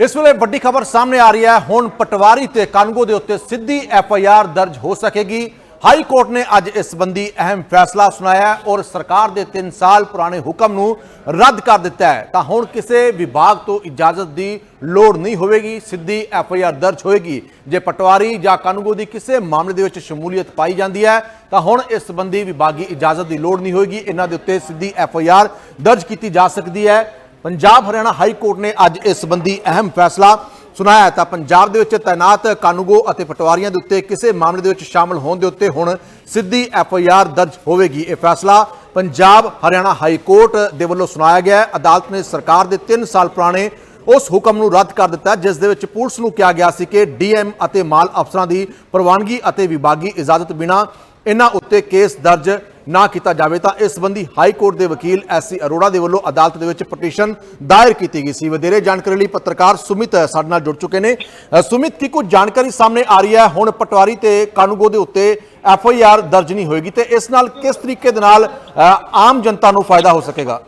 ਇਸ ਵੇਲੇ ਵੱਡੀ ਖਬਰ ਸਾਹਮਣੇ ਆ ਰਹੀ ਹੈ। ਹੁਣ ਪਟਵਾਰੀ ਤੇ ਕਾਨੂੰਗੋ ਦੇ ਉੱਤੇ ਸਿੱਧੀ ਐਫ ਆਈ ਆਰ ਦਰਜ ਹੋ ਸਕੇਗੀ। ਹਾਈ ਕੋਰਟ ਨੇ ਅੱਜ ਇਸ ਸੰਬੰਧੀ ਅਹਿਮ ਫੈਸਲਾ ਸੁਣਾਇਆ ਔਰ ਸਰਕਾਰ ਦੇ 3 ਸਾਲ ਪੁਰਾਣੇ ਹੁਕਮ ਨੂੰ ਰੱਦ ਕਰ ਦਿੱਤਾ ਹੈ। ਤਾਂ ਹੁਣ ਕਿਸੇ ਵਿਭਾਗ ਤੋਂ ਇਜਾਜ਼ਤ ਦੀ ਲੋੜ ਨਹੀਂ ਹੋਵੇਗੀ, ਸਿੱਧੀ ਐਫ ਆਈ ਆਰ ਦਰਜ ਹੋਏਗੀ। ਜੇ ਪਟਵਾਰੀ ਜਾਂ ਕਾਨੂੰਗੋ ਦੀ ਕਿਸੇ ਮਾਮਲੇ ਦੇ ਵਿੱਚ ਸ਼ਮੂਲੀਅਤ ਪਾਈ ਜਾਂਦੀ ਹੈ, ਤਾਂ ਹੁਣ ਇਸ ਸੰਬੰਧੀ ਵਿਭਾਗੀ ਇਜਾਜ਼ਤ ਦੀ ਲੋੜ ਨਹੀਂ ਹੋਏਗੀ। ਇਹਨਾਂ ਦੇ ਉੱਤੇ ਸਿੱਧੀ ਐਫ ਆਈ ਆਰ ਦਰਜ ਕੀਤੀ ਜਾ ਸਕਦੀ ਹੈ। ਪੰਜਾਬ ਹਰਿਆਣਾ ਹਾਈ ਕੋਰਟ ਨੇ ਅੱਜ ਇਸ ਸੰਬੰਧੀ ਅਹਿਮ ਫੈਸਲਾ ਸੁਣਾਇਆ ਤਾਂ ਪੰਜਾਬ ਦੇ ਵਿੱਚ ਤਾਇਨਾਤ ਕਾਨੂੰਗੋ ਅਤੇ ਪਟਵਾਰੀਆਂ ਦੇ ਉੱਤੇ ਕਿਸੇ ਮਾਮਲੇ ਦੇ ਵਿੱਚ ਸ਼ਾਮਲ ਹੋਣ ਦੇ ਉੱਤੇ ਹੁਣ ਸਿੱਧੀ ਐਫ ਆਈ ਆਰ ਦਰਜ ਹੋਵੇਗੀ। ਇਹ ਫੈਸਲਾ ਪੰਜਾਬ ਹਰਿਆਣਾ ਹਾਈ ਕੋਰਟ ਦੇ ਵੱਲੋਂ ਸੁਣਾਇਆ ਗਿਆ ਅਦਾਲਤ ਨੇ ਸਰਕਾਰ ਦੇ 3 ਸਾਲ ਪੁਰਾਣੇ ਉਸ ਹੁਕਮ ਨੂੰ ਰੱਦ ਕਰ ਦਿੱਤਾ, ਜਿਸ ਦੇ ਵਿੱਚ ਪੁਲਿਸ ਨੂੰ ਕਿਹਾ ਗਿਆ ਸੀ ਕਿ ਡੀਐਮ ਅਤੇ ਮਾਲ ਅਫਸਰਾਂ ਦੀ ਪ੍ਰਵਾਨਗੀ ਅਤੇ ਵਿਭਾਗੀ ਇਜਾਜ਼ਤ ਬਿਨਾ ਇਹਨਾਂ ਉੱਤੇ ਕੇਸ ਦਰਜ ਨਾ ਕੀਤਾ ਜਾਵੇ ਤਾਂ ਇਸ ਸੰਬੰਧੀ ਹਾਈ ਕੋਰਟ ਦੇ ਵਕੀਲ ਐਸਸੀ ਅਰੋੜਾ ਦੇ ਵੱਲੋਂ ਅਦਾਲਤ ਦੇ ਵਿੱਚ ਪਟੀਸ਼ਨ ਦਾਇਰ ਕੀਤੀ ਗਈ ਸੀ। ਵਧੇਰੇ ਜਾਣਕਾਰੀ ਲਈ ਪੱਤਰਕਾਰ ਸੁਮਿਤ ਸਾਡੇ ਨਾਲ ਜੁੜ ਚੁੱਕੇ ਨੇ। ਸੁਮਿਤ, ਕੀ ਕੁਝ ਜਾਣਕਾਰੀ ਸਾਹਮਣੇ ਆ ਰਹੀ ਹੈ? ਹੁਣ ਪਟਵਾਰੀ ਤੇ ਕਾਨੂੰਗੋ ਦੇ ਉੱਤੇ ਐਫ ਆਈ ਆਰ ਦਰਜ ਨਹੀਂ ਹੋਏਗੀ ਤੇ ਇਸ ਨਾਲ ਕਿਸ ਤਰੀਕੇ ਦੇ ਨਾਲ ਆਮ ਜਨਤਾ ਨੂੰ ਫਾਇਦਾ ਹੋ ਸਕੇਗਾ?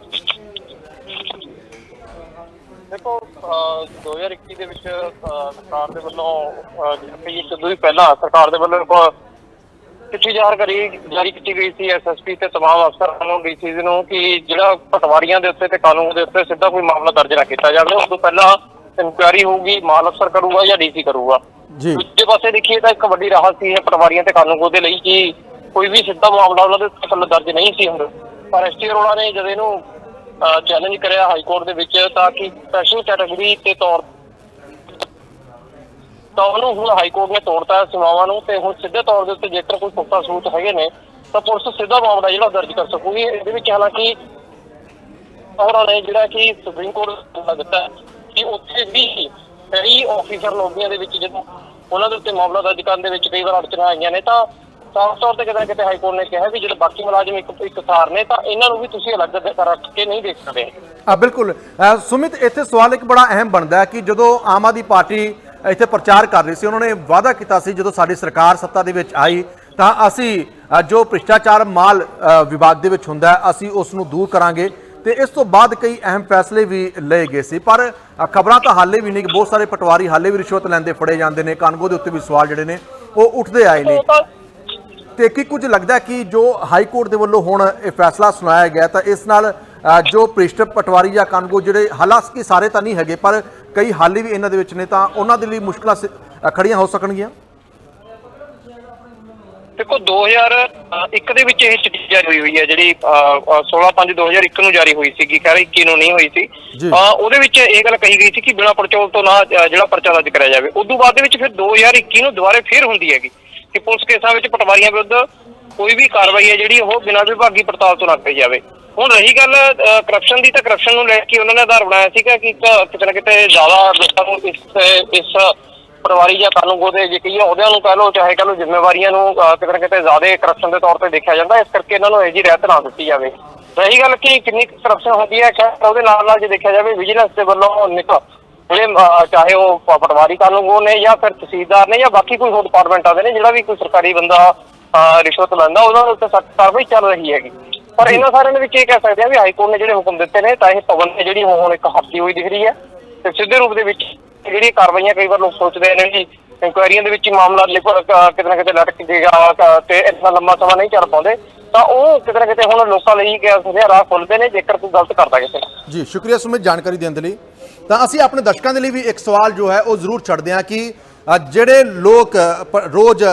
ਦੇਖੋ ਅਹ 2021 ਦੇ ਵਿੱਚ ਸਰਕਾਰ ਦੇ ਵੱਲੋਂ ਜਿਹੜੀ ਇੱਕ ਦੋ ਹੀ ਪਹਿਲਾਂ, ਸਰਕਾਰ ਦੇ ਵੱਲੋਂ ਚਿੱਠੀ ਜਾਰੀ ਕਰੀ ਜਾਰੀ ਕੀਤੀ ਗਈ ਸੀ ਐਸਐਸਪੀ ਤੇ ਤਮਾਮ ਅਫਸਰਾਂ ਨੂੰ ਡੀਸੀਜ਼ ਨੂੰ ਕਿ ਜਿਹੜਾ ਪਟਵਾਰੀਆਂ ਦੇ ਉੱਤੇ ਤੇ ਕਾਨੂੰਨ ਦੇ ਉੱਤੇ ਸਿੱਧਾ ਕੋਈ ਮਾਮਲਾ ਦਰਜ ਨਾ ਕੀਤਾ ਜਾਵੇ। ਉਸ ਤੋਂ ਪਹਿਲਾਂ ਇਨਕੁਆਇਰੀ ਹੋਊਗੀ ਮਾਲ ਅਫਸਰ ਕਰੂਗਾ ਜਾਂ ਡੀਸੀ ਕਰੂਗਾ। ਜੀ। ਦੂਜੇ ਪਾਸੇ ਦੇਖੀਏ ਤਾਂ ਇੱਕ ਵੱਡੀ ਰਾਹਤ ਸੀ ਇਹ ਪਟਵਾਰੀਆਂ ਤੇ ਕਾਨੂੰਗੋ ਦੇ ਲਈ ਕਿ ਕੋਈ ਵੀ ਸਿੱਧਾ ਮਾਮਲਾ ਉਹਨਾਂ ਦੇ ਪਹਿਲਾਂ ਦਰਜ ਨਹੀਂ ਸੀ ਹੁੰਦਾ। ਪਰ ਐਸਟੀ ਅਰੋੜਾ ਨੇ ਜਦ ਇਹਨੂੰ ਚੈਲੰਜ ਕਰਿਆ ਹਾਈ ਕੋਰਟ ਦੇ ਵਿੱਚ ਤਾਂ ਕਿ ਸਪੈਸ਼ਲ ਕੈਟਾਗਰੀ ਤੇ ਤੌਰ ਤਾਂ ਉਹਨੂੰ ਹੁਣ ਹਾਈ ਕੋਰਟ ਨੇ ਤੋੜਤਾ ਹੈ ਸੀਮਾਵਾਂ ਨੂੰ ਤੇ ਹੁਣ ਸਿੱਧੇ ਤੌਰ ਦੇ ਉੱਤੇ ਜੇਕਰ ਕੋਈ ਪੁਖਤਾ ਸੂਚ ਹੈਗੇ ਨੇ, ਤਾਂ ਪੁਲਿਸ ਸਿੱਧਾ ਮਾਮਲਾ ਜਿਹੜਾ ਦਰਜ ਕਰ ਸਕੂਗੀ। ਇਹਦੇ ਵਿੱਚ ਹਾਲਾਂਕਿ ਉਹਨਾਂ ਨੇ ਜਿਹੜਾ ਕਿ ਸੁਪਰੀਮ ਕੋਰਟ ਦਾ ਦਿੱਤਾ ਕਿ ਉੱਥੇ ਵੀ ਕਈ ਆਫੀਸਰ ਲੋਬੀਆਂ ਦੇ ਵਿੱਚ ਜਦੋਂ ਉਹਨਾਂ ਦੇ ਉੱਤੇ ਮਾਮਲਾ ਦਰਜ ਕਰਨ ਦੇ ਵਿੱਚ ਕਈ ਵਾਰ ਅੜਚਣਾਂ ਆਈਆਂ ਨੇ, ਤਾਂ ਸਾਫ਼ ਤੌਰ ਤੇ ਕਿਤੇ ਨਾ ਕਿਤੇ ਹਾਈ ਕੋਰਟ ਨੇ ਕਿਹਾ ਵੀ ਜਿਹੜੇ ਬਾਕੀ ਮੁਲਾਜ਼ਮ ਇੱਕ ਇੱਕ ਸਾਰ ਨੇ, ਤਾਂ ਇਹਨਾਂ ਨੂੰ ਵੀ ਤੁਸੀਂ ਅਲੱਗ ਰੱਖ ਕੇ ਨਹੀਂ ਦੇਖ ਸਕਦੇ। ਆ, ਬਿਲਕੁਲ। ਸੁਮਿਤ, ਇੱਥੇ ਸਵਾਲ ਇੱਕ ਬੜਾ ਅਹਿਮ ਬਣਦਾ ਹੈ ਕਿ ਜਦੋਂ ਆਮ ਆਦਮੀ ਪਾਰਟੀ ਇੱਥੇ ਪ੍ਰਚਾਰ ਕਰ ਰਹੇ ਸੀ। ਉਹਨਾਂ ਨੇ ਵਾਅਦਾ ਕੀਤਾ ਸੀ, ਜਦੋਂ ਸਾਡੀ ਸਰਕਾਰ ਸੱਤਾ ਦੇ ਵਿੱਚ ਆਈ, ਤਾਂ ਅਸੀਂ ਜੋ ਭ੍ਰਿਸ਼ਟਾਚਾਰ ਮਾਲ ਵਿਵਾਦ ਦੇ ਵਿੱਚ ਹੁੰਦਾ ਅਸੀਂ ਉਸ ਨੂੰ ਦੂਰ ਕਰਾਂਗੇ। ਤੇ ਇਸ ਤੋਂ ਬਾਅਦ ਕਈ ਅਹਿਮ ਫੈਸਲੇ ਵੀ ਲਏ ਗਏ ਸੀ। ਪਰ ਖਬਰਾਂ ਤਾਂ ਹਾਲੇ ਵੀ ਨਹੀਂ ਕਿ ਬਹੁਤ ਸਾਰੇ ਪਟਵਾਰੀ ਹਾਲੇ ਵੀ ਰਿਸ਼ਵਤ ਲੈਂਦੇ ਫੜੇ ਜਾਂਦੇ ਨੇ। ਕਾਨੂੰਗੋ ਦੇ ਉੱਤੇ ਵੀ ਸਵਾਲ ਜਿਹੜੇ ਨੇ, ਉਹ ਉੱਠਦੇ ਆਏ ਨੇ। ਉਹ ਤੇ ਕੀ ਕੁਝ ਲੱਗਦਾ ਕਿ ਜੋ ਹਾਈ ਕੋਰਟ ਦੇ ਵੱਲੋਂ ਹੁਣ ਇਹ ਫੈਸਲਾ ਸੁਣਾਇਆ ਗਿਆ, ਤਾਂ ਇਸ ਨਾਲ ਜੋ ਭ੍ਰਿਸ਼ਟ ਪਟਵਾਰੀ ਜਾਂ ਕਾਨੂੰਗੋ ਜਿਹੜੇ ਹਾਲਾਂਕਿ ਸਾਰੇ ਤਾਂ ਨਹੀਂ ਹੈਗੇ ਪਰ ਕਈ ਹਾਲੇ ਵੀ ਇਹਨਾਂ ਦੇ ਵਿੱਚ ਨੇ ਤਾਂ ਉਹਨਾਂ ਦੇ ਲਈ ਮੁਸ਼ਕਲਾਂ ਖੜੀਆਂ ਹੋ ਸਕਣਗੀਆਂ? ਦੇਖੋ 2001 ਦੇ ਵਿੱਚ ਇਹ ਚਿੱਠੀ ਜਾਰੀ ਹੋਈ ਹੋਈ ਹੈ ਜਿਹੜੀ 16/5/2001 ਨੂੰ ਜਾਰੀ ਹੋਈ ਸੀਗੀ ਖੈਰ 21 ਨੂੰ ਨਹੀਂ ਹੋਈ ਸੀ। ਉਹਦੇ ਵਿੱਚ ਇਹ ਗੱਲ ਕਹੀ ਗਈ ਸੀ ਕਿ ਬਿਨਾਂ ਪੜਚੋਲ ਤੋਂ ਨਾ ਜਿਹੜਾ ਪਰਚਾ ਦਰਜ ਕਰਿਆ ਜਾਵੇ। ਉਸ ਤੋਂ ਬਾਅਦ ਦੇ ਵਿੱਚ ਫਿਰ 2021 ਨੂੰ ਦੁਬਾਰੇ ਫੇਰ ਹੁੰਦੀ ਹੈਗੀ ਕਿ ਪੁਲਿਸ ਕੇਸਾਂ ਵਿੱਚ ਪਟਵਾਰੀਆਂ ਵਿਰੁੱਧ ਕੋਈ ਵੀ ਕਾਰਵਾਈ ਹੈ ਜਿਹੜੀ ਉਹ ਬਿਨਾਂ ਵਿਭਾਗੀ ਪੜਤਾਲ ਤੋਂ ਨਾ ਕੀਤੀ ਜਾਵੇ। ਹੁਣ ਰਹੀ ਗੱਲ ਕਰਪਸ਼ਨ ਦੀ, ਤਾਂ ਕਰਪਸ਼ਨ ਨੂੰ ਲੈ ਕੇ ਉਹਨਾਂ ਨੇ ਆਧਾਰ ਬਣਾਇਆ ਸੀਗਾ ਕਿ ਕਿਤੇ ਨਾ ਕਿਤੇ ਜ਼ਿਆਦਾ ਲੋਕਾਂ ਨੂੰ ਇਸ ਇਸ ਪਟਵਾਰੀ ਜਾਂ ਕਾਨੂੰਗੋ ਦੇ ਜੇ ਕਹੀਏ, ਉਹਦਿਆਂ ਨੂੰ ਕਹਿ ਲਓ, ਚਾਹੇ ਕਹਿ ਲਓ ਜ਼ਿੰਮੇਵਾਰੀਆਂ ਨੂੰ ਕਿਤੇ ਨਾ ਕਿਤੇ ਜ਼ਿਆਦਾ ਕਰਪਸ਼ਨ ਦੇ ਤੌਰ ਤੇ ਦੇਖਿਆ ਜਾਂਦਾ, ਇਸ ਕਰਕੇ ਇਹਨਾਂ ਨੂੰ ਇਹ ਜੀ ਰਹਿਤ ਨਾ ਦਿੱਤੀ ਜਾਵੇ। ਰਹੀ ਗੱਲ ਕਿ ਕਿੰਨੀ ਕਰਪਸ਼ਨ ਹੁੰਦੀ ਹੈ, ਖੈਰ, ਉਹਦੇ ਨਾਲ ਨਾਲ ਜੇ ਦੇਖਿਆ ਜਾਵੇ ਵਿਜੀਲੈਂਸ ਦੇ ਵੱਲੋਂ ਨਿਕ, ਜਿਹੜੇ ਚਾਹੇ ਉਹ ਪ- ਪਟਵਾਰੀ ਕਾਨੂੰਗੋ ਨੇ ਜਾਂ ਫਿਰ ਤਹਿਸੀਲਦਾਰ ਨੇ ਜਾਂ ਬਾਕੀ ਕੋਈ ਹੋਰ ਡਿਪਾਰਟਮੈਂਟਾਂ ਦੇ ਨੇ, ਜਿਹੜਾ ਵੀ ਕੋਈ ਸਰਕਾਰੀ ਬੰਦਾ ਅਹ, ਰਿਸ਼ਵਤ ਲੈਂਦਾ ਉਹਨਾਂ ਦੇ ਉੱਤੇ ਸਖਤ ਕਾਰਵਾਈ ਚੱਲ ਰਹੀ ਹੈਗੀ। ਪਰ ਇਹਨਾਂ ਸਾਰਿਆਂ ਦੇ ਵਿੱਚ ਇਹ ਕਹਿ ਸਕਦੇ ਆ ਵੀ ਹਾਈ ਕੋਰਟ ਨੇ ਜਿਹੜੇ ਹੁਕਮ ਦਿੱਤੇ ਨੇ ਤਾਂ ਇਹ ਪਵਨ ਨੇ ਜਿਹੜੀ ਉਹ ਹੁਣ ਇੱਕ ਹੱਥੀ ਹੋਈ ਦਿਖ ਰਹੀ ਹੈ। ਤੇ ਸਿੱਧੇ ਰੂਪ ਦੇ ਵਿੱਚ ਜਿਹੜੀ ਕਾਰਵਾਈਆਂ ਕਈ ਵਾਰ ਲੋਕ ਸੋਚਦੇ ਨੇ ਜੀ ਇਨਕੁਆਇਰੀਆਂ ਦੇ ਵਿੱਚ ਹੀ ਮਾਮਲਾ ਅਹ ਕਿਤੇ ਨਾ ਕਿਤੇ ਲਟਕ ਅਹ ਤੇ ਇੰਨਾ ਲੰਮਾ ਸਮਾਂ ਨਹੀਂ ਚੱਲ ਪਾਉਂਦੇ। ਤਾਂ ਉਹ ਕਿਤੇ ਨਾ ਕਿਤੇ ਹੁਣ ਲੋਕਾਂ ਲਈ ਕਹਿ ਸਕਦੇ ਆ ਰਾਹ ਖੁੱਲਦੇ ਨੇ ਜੇਕਰ ਕੋਈ ਗਲਤ ਕਰਦਾ ਕਿਸੇ ਜੀ ਸ਼ੁਕਰੀਆ ਸੁਮਿਤ ਜਾਣਕਾਰੀ ਦੇਣ ਦੇ ਲਈ। ਤਾਂ ਅਸੀਂ ਆਪਣੇ ਦਰਸ਼ਕਾਂ ਦੇ ਲਈ ਵੀ ਇੱਕ ਸਵਾਲ ਜੋ ਹੈ ਉਹ ਜ਼ਰੂਰ ਛੱਡਦੇ ਹਾਂ ਕਿ ਜਿਹੜੇ ਲੋਕ ਰੋਜ਼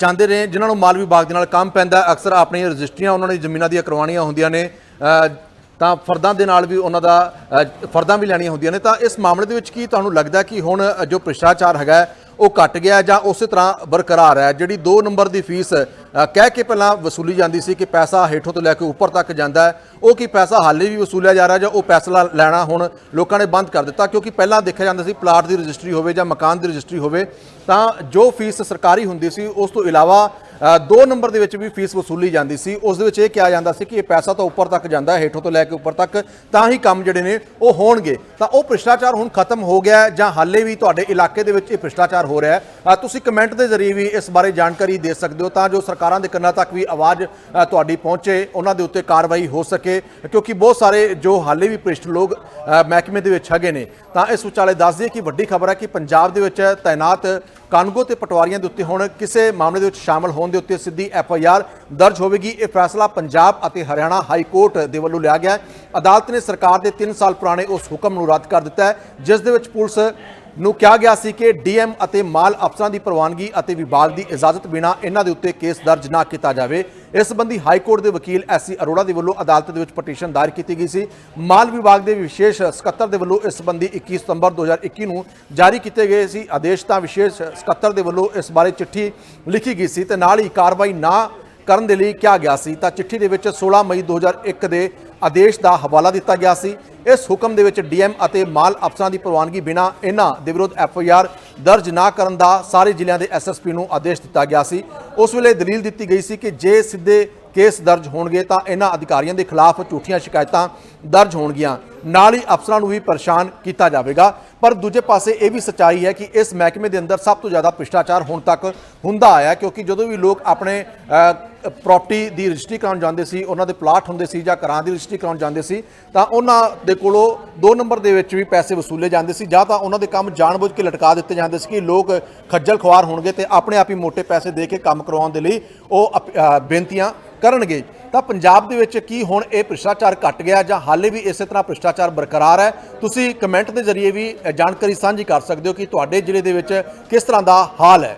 ਜਾਂਦੇ ਨੇ ਜਿਨ੍ਹਾਂ ਨੂੰ ਮਾਲ ਵਿਭਾਗ ਦੇ ਨਾਲ ਕੰਮ ਪੈਂਦਾ, ਅਕਸਰ ਆਪਣੀਆਂ ਰਜਿਸਟਰੀਆਂ, ਉਹਨਾਂ ਦੀ ਜ਼ਮੀਨਾਂ ਦੀਆਂ ਕਰਵਾਉਣੀਆਂ ਹੁੰਦੀਆਂ ਨੇ। ਤਾਂ ਫਰਦਾਂ ਦੇ ਨਾਲ ਵੀ ਉਹਨਾਂ ਦਾ ਫਰਦਾਂ ਵੀ ਲੈਣੀਆਂ ਹੁੰਦੀਆਂ ਨੇ। ਤਾਂ ਇਸ ਮਾਮਲੇ ਦੇ ਵਿੱਚ ਕੀ ਤੁਹਾਨੂੰ ਲੱਗਦਾ ਕਿ ਹੁਣ ਜੋ ਭ੍ਰਿਸ਼ਟਾਚਾਰ ਹੈਗਾ, ਉਹ ਘਟ ਗਿਆ ਜਾਂ ਉਸੇ ਤਰ੍ਹਾਂ ਬਰਕਰਾਰ ਹੈ? ਜਿਹੜੀ 2 ਨੰਬਰ ਦੀ ਫੀਸ ਕਹਿ ਕੇ ਪਹਿਲਾਂ ਵਸੂਲੀ ਜਾਂਦੀ ਸੀ ਕਿ ਪੈਸਾ ਹੇਠੋਂ ਤੋਂ ਲੈ ਕੇ ਉੱਪਰ ਤੱਕ ਜਾਂਦਾ ਉਹ ਕੀ ਪੈਸਾ ਹਾਲੇ ਵੀ ਵਸੂਲਿਆ ਜਾ ਰਿਹਾ ਜਾਂ ਉਹ ਪੈਸਾ ਲੈਣਾ ਹੁਣ ਲੋਕਾਂ ਨੇ ਬੰਦ ਕਰ ਦਿੱਤਾ? ਕਿਉਂਕਿ ਪਹਿਲਾਂ ਦੇਖਿਆ ਜਾਂਦਾ ਸੀ ਪਲਾਟ ਦੀ ਰਜਿਸਟਰੀ ਹੋਵੇ ਜਾਂ ਮਕਾਨ ਦੀ ਰਜਿਸਟਰੀ ਹੋਵੇ ਤਾਂ ਜੋ ਫੀਸ ਸਰਕਾਰੀ ਹੁੰਦੀ ਸੀ, ਉਸ ਤੋਂ ਇਲਾਵਾ ਦੋ ਨੰਬਰ ਦੇ ਵਿੱਚ ਵੀ ਫੀਸ ਵਸੂਲੀ ਜਾਂਦੀ ਸੀ। ਉਸ ਦੇ ਵਿੱਚ ਇਹ ਕਿਹਾ ਜਾਂਦਾ ਸੀ ਕਿ ਇਹ ਪੈਸਾ ਤਾਂ ਉੱਪਰ ਤੱਕ ਜਾਂਦਾ ਹੈ ਹੇਠੋਂ ਤੋਂ ਲੈ ਕੇ ਉੱਪਰ ਤੱਕ, ਤਾਂ ਹੀ ਕੰਮ ਜਿਹੜੇ ਨੇ ਉਹ ਹੋਣਗੇ। ਤਾਂ ਉਹ ਭ੍ਰਿਸ਼ਟਾਚਾਰ ਹੁਣ ਖਤਮ ਹੋ ਗਿਆ ਜਾਂ ਹਾਲੇ ਵੀ ਤੁਹਾਡੇ ਇਲਾਕੇ ਦੇ ਵਿੱਚ ਇਹ ਭ੍ਰਿਸ਼ਟਾਚਾਰ ਹੋ ਰਿਹਾ ਹੈ। ਤੁਸੀਂ ਕਮੈਂਟ ਦੇ ਜ਼ਰੀਏ ਵੀ ਇਸ ਬਾਰੇ ਜਾਣਕਾਰੀ ਦੇ ਸਕਦੇ ਹੋ, ਤਾਂ ਜੋ ਸਰਕਾਰਾਂ ਦੇ ਕੰਨਾਂ ਤੱਕ ਵੀ ਆਵਾਜ਼ ਤੁਹਾਡੀ ਪਹੁੰਚੇ, ਉਹਨਾਂ ਦੇ ਉੱਤੇ ਕਾਰਵਾਈ ਹੋ ਸਕੇ। ਕਿਉਂਕਿ ਬਹੁਤ ਸਾਰੇ ਜੋ ਹਾਲੇ ਵੀ ਭ੍ਰਿਸ਼ਟ ਲੋਕ ਮਹਿਕਮੇ ਦੇ ਵਿੱਚ ਹੈਗੇ ਨੇ। ਤਾਂ ਇਸ ਵਿਚਾਲੇ ਦੱਸ ਦਈਏ ਕਿ ਵੱਡੀ ਖਬਰ ਹੈ ਕਿ ਪੰਜਾਬ ਦੇ ਵਿੱਚ ਤਾਇਨਾਤ ਕਾਨਗੋ ਤੇ ਪਟਵਾਰੀਆਂ ਦੇ ਉੱਤੇ ਹੁਣ ਕਿਸੇ ਮਾਮਲੇ ਦੇ ਵਿੱਚ ਸ਼ਾਮਲ ਹੋਣ ਦੇ ਉੱਤੇ ਸਿੱਧੀ ਐਫ ਆਈ ਆਰ ਦਰਜ ਹੋਵੇਗੀ। ਇਹ ਫੈਸਲਾ ਪੰਜਾਬ ਅਤੇ ਹਰਿਆਣਾ ਹਾਈ ਕੋਰਟ ਦੇ ਵੱਲੋਂ ਲਿਆ ਗਿਆ ਹੈ। ਅਦਾਲਤ ਨੇ ਸਰਕਾਰ ਦੇ 3 ਸਾਲ ਪੁਰਾਣੇ ਉਸ ਹੁਕਮ ਨੂੰ ਰੱਦ ਕਰ ਦਿੱਤਾ ਹੈ, ਜਿਸ ਦੇ ਵਿੱਚ ਪੁਲਿਸ ਨੂੰ ਕਿਹਾ ਗਿਆ ਸੀ ਕਿ ਡੀਐਮ ਅਤੇ ਮਾਲ ਅਫਸਰਾਂ ਦੀ ਪ੍ਰਵਾਨਗੀ ਅਤੇ ਵਿਭਾਗ ਦੀ ਇਜਾਜ਼ਤ ਬਿਨਾ ਇਹਨਾਂ ਦੇ ਉੱਤੇ ਕੇਸ ਦਰਜ ਨਾ ਕੀਤਾ ਜਾਵੇ। ਇਸ ਸੰਬੰਧੀ ਹਾਈ ਕੋਰਟ ਦੇ ਵਕੀਲ ਐਸਸੀ ਅਰੋੜਾ ਦੇ ਵੱਲੋਂ ਅਦਾਲਤ ਦੇ ਵਿੱਚ ਪਟੀਸ਼ਨ ਦਾਇਰ ਕੀਤੀ ਗਈ ਸੀ। ਮਾਲ ਵਿਭਾਗ ਦੇ ਵਿਸ਼ੇਸ਼ ਸਕੱਤਰ ਦੇ ਵੱਲੋਂ ਇਸ ਸੰਬੰਧੀ 21 ਸਤੰਬਰ 2021 ਨੂੰ ਜਾਰੀ ਕੀਤੇ ਗਏ ਸੀ। ਆਦੇਸ਼ ਤਾਂ ਵਿਸ਼ੇਸ਼ ਸਕੱਤਰ ਦੇ ਵੱਲੋਂ ਇਸ ਬਾਰੇ ਚਿੱਠੀ ਲਿਖੀ ਗਈ ਸੀ ਤੇ ਨਾਲ ਹੀ ਕਾਰਵਾਈ ਨਾ ਕਰਨ ਦੇ ਲਈ ਕਿਹਾ ਗਿਆ ਸੀ। ਤਾਂ ਚਿੱਠੀ ਦੇ ਵਿੱਚ 16 ਮਈ 2001 ਦੇ ਆਦੇਸ਼ ਦਾ ਹਵਾਲਾ ਦਿੱਤਾ ਗਿਆ ਸੀ। ਇਸ ਹੁਕਮ ਦੇ ਵਿੱਚ ਡੀਐਮ ਅਤੇ ਮਾਲ ਅਫਸਰਾਂ ਦੀ ਪ੍ਰਵਾਨਗੀ ਬਿਨਾ ਇਹਨਾਂ ਦੇ ਵਿਰੁੱਧ ਐਫ ਆਈ ਆਰ ਦਰਜ ਨਾ ਕਰਨ ਦਾ ਸਾਰੇ ਜ਼ਿਲ੍ਹਿਆਂ ਦੇ ਐਸਐਸਪੀ ਨੂੰ ਆਦੇਸ਼ ਦਿੱਤਾ ਗਿਆ ਸੀ। ਉਸ ਵੇਲੇ ਦਲੀਲ ਦਿੱਤੀ ਗਈ ਸੀ ਕਿ ਜੇ ਸਿੱਧੇ ਕੇਸ ਦਰਜ ਹੋਣਗੇ ਤਾਂ ਇਹਨਾਂ ਅਧਿਕਾਰੀਆਂ ਦੇ ਖਿਲਾਫ ਝੂਠੀਆਂ ਸ਼ਿਕਾਇਤਾਂ ਦਰਜ ਹੋਣਗੀਆਂ। ਨਾਲ ਹੀ ਅਫਸਰਾਂ ਨੂੰ ਵੀ ਪਰੇਸ਼ਾਨ ਕੀਤਾ ਜਾਵੇਗਾ। ਪਰ ਦੂਜੇ ਪਾਸੇ ਇਹ ਵੀ ਸੱਚਾਈ ਹੈ ਕਿ ਇਸ ਮਹਿਕਮੇ ਦੇ ਅੰਦਰ ਸਭ ਤੋਂ ਜ਼ਿਆਦਾ ਭ੍ਰਿਸ਼ਟਾਚਾਰ ਹੁਣ ਤੱਕ ਹੁੰਦਾ ਆਇਆ ਕਿਉਂਕਿ ਜਦੋਂ ਵੀ ਲੋਕ ਆਪਣੇ ਪ੍ਰਾਪਰਟੀ ਦੀ ਰਜਿਸਟਰੀ ਕਰਾਉਣ ਜਾਂਦੇ ਸੀ, ਉਹਨਾਂ ਦੇ ਪਲਾਟ ਹੁੰਦੇ ਸੀ ਜਾਂ ਘਰਾਂ ਦੀ ਰਜਿਸਟਰੀ ਕਰਾਉਣ ਜਾਂਦੇ ਸੀ, ਤਾਂ ਉਹਨਾਂ ਦੇ ਕੋਲੋਂ ਦੋ ਨੰਬਰ ਦੇ ਵਿੱਚ ਵੀ ਪੈਸੇ ਵਸੂਲੇ ਜਾਂਦੇ ਸੀ, ਜਾਂ ਤਾਂ ਉਹਨਾਂ ਦੇ ਕੰਮ ਜਾਣਬੁੱਝ ਕੇ ਲਟਕਾ ਦਿੱਤੇ ਜਾਂਦੇ ਸੀ ਕਿ ਲੋਕ ਖੱਜਲ ਖੁਆਰ ਹੋਣਗੇ ਤੇ ਆਪਣੇ ਆਪ ਹੀ ਮੋٹے ਪੈਸੇ ਦੇ ਕੇ ਕੰਮ ਕਰਵਾਉਣ ਦੇ ਲਈ ਉਹ ਅਪ- ਬੇਨਤੀਆਂ ਕਰਨਗੇ। ਤਾਂ ਪੰਜਾਬ ਦੇ ਵਿੱਚ ਕੀ ਹੁਣ ਇਹ ਭ੍ਰਿਸ਼ਟਾਚਾਰ ਘਟ ਗਿਆ ਜਾਂ ਹਾਲੇ ਵੀ ਇਸੇ ਤਰ੍ਹਾਂ ਭ੍ਰਿਸ਼ਟਾਚਾਰ ਬਰਕਰਾਰ ਹੈ? ਤੁਸੀਂ ਕਮੈਂਟ ਦੇ ਜ਼ਰੀਏ ਵੀ ਜਾਣਕਾਰੀ ਸਾਂਝੀ ਕਰ ਸਕਦੇ ਹੋ ਕਿ ਤੁਹਾਡੇ ਜ਼ਿਲ੍ਹੇ ਦੇ ਵਿੱਚ ਕਿਸ ਤਰ੍ਹਾਂ ਦਾ ਹਾਲ ਹੈ।